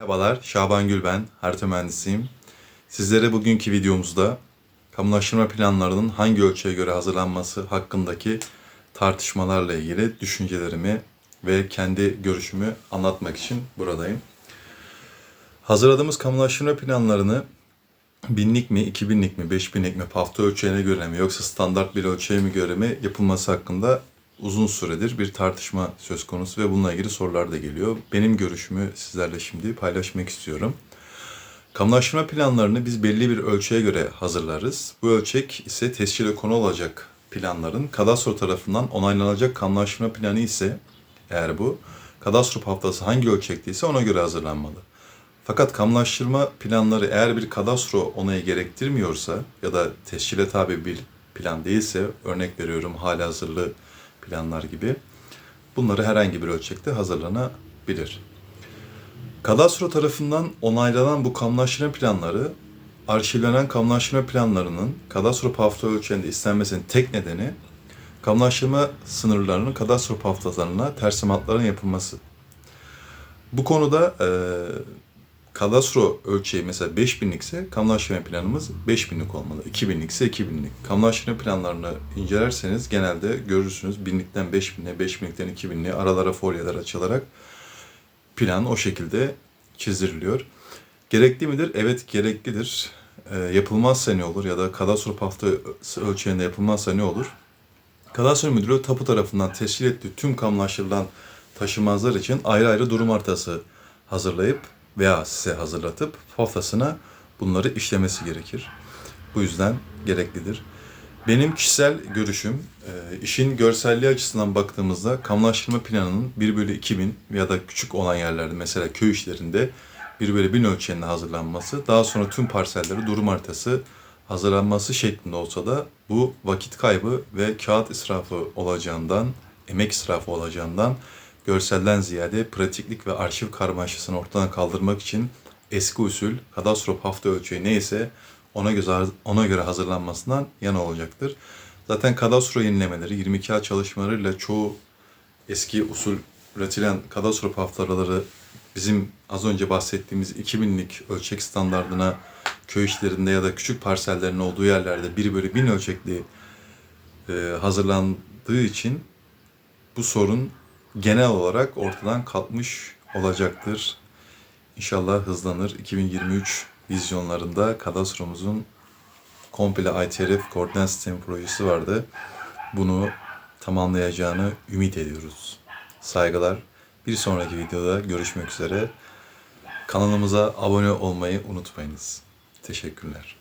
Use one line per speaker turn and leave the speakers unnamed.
Merhabalar, Şaban Gül ben, harita mühendisiyim. Sizlere bugünkü videomuzda kamulaştırma planlarının hangi ölçüye göre hazırlanması hakkındaki tartışmalarla ilgili düşüncelerimi ve kendi görüşümü anlatmak için buradayım. Hazırladığımız kamulaştırma planlarını binlik mi, iki binlik mi, beş binlik mi, hafta ölçeğine göre mi yoksa standart bir ölçeğe mi göre mi yapılması hakkında uzun süredir bir tartışma söz konusu ve bununla ilgili sorular da geliyor. Benim görüşümü sizlerle şimdi paylaşmak istiyorum. Kamulaştırma planlarını biz belli bir ölçüye göre hazırlarız. Bu ölçek ise tescile konu olacak planların kadastro tarafından onaylanacak kamulaştırma planı ise eğer bu kadastro haftası hangi ölçekteyse ona göre hazırlanmalı. Fakat kamulaştırma planları eğer bir kadastro onayı gerektirmiyorsa ya da tescile tabi bir plan değilse örnek veriyorum hali hazırlı planlar gibi bunları herhangi bir ölçekte hazırlanabilir. Kadastro tarafından onaylanan bu kamulaştırma planları arşivlenen kamulaştırma planlarının kadastro hafta ölçeğinde istenmesinin tek nedeni kamulaştırma sınırlarının kadastro haftalarına tersimatların yapılması. Bu konuda e, kadastro ölçeği mesela 5000'lik ise kamulaştırma planımız 5000'lik olmalı. 2000'lik ise 2000'lik. Kamulaştırma planlarını incelerseniz genelde görürsünüz 1000'likten 5000'e, 5000'likten 2000'liğe aralara folyeler açılarak plan o şekilde çizdiriliyor. Gerekli midir? Evet gereklidir. E, yapılmazsa ne olur ya da kadastro hafta ölçeğinde yapılmazsa ne olur? Kadastro Müdürlüğü tapu tarafından tescil ettiği tüm kamulaştırılan taşınmazlar için ayrı ayrı durum haritası hazırlayıp veya size hazırlatıp haftasına bunları işlemesi gerekir. Bu yüzden gereklidir. Benim kişisel görüşüm, e, işin görselliği açısından baktığımızda kamulaştırma planının 1 bölü 2000 ya da küçük olan yerlerde mesela köy işlerinde 1 bölü 1000 ölçeğinde hazırlanması, daha sonra tüm parselleri durum haritası hazırlanması şeklinde olsa da bu vakit kaybı ve kağıt israfı olacağından, emek israfı olacağından görselden ziyade pratiklik ve arşiv karmaşasını ortadan kaldırmak için eski usul kadastro hafta ölçeği neyse ona göre, ona göre hazırlanmasından yana olacaktır. Zaten kadastro yenilemeleri 22A çalışmalarıyla çoğu eski usul üretilen kadastro haftaları bizim az önce bahsettiğimiz 2000'lik ölçek standardına köy işlerinde ya da küçük parsellerin olduğu yerlerde 1 bölü 1000 ölçekli hazırlandığı için bu sorun genel olarak ortadan kalkmış olacaktır. İnşallah hızlanır. 2023 vizyonlarında kadastromuzun komple ITRF koordinat sistemi projesi vardı. Bunu tamamlayacağını ümit ediyoruz. Saygılar. Bir sonraki videoda görüşmek üzere. Kanalımıza abone olmayı unutmayınız. Teşekkürler.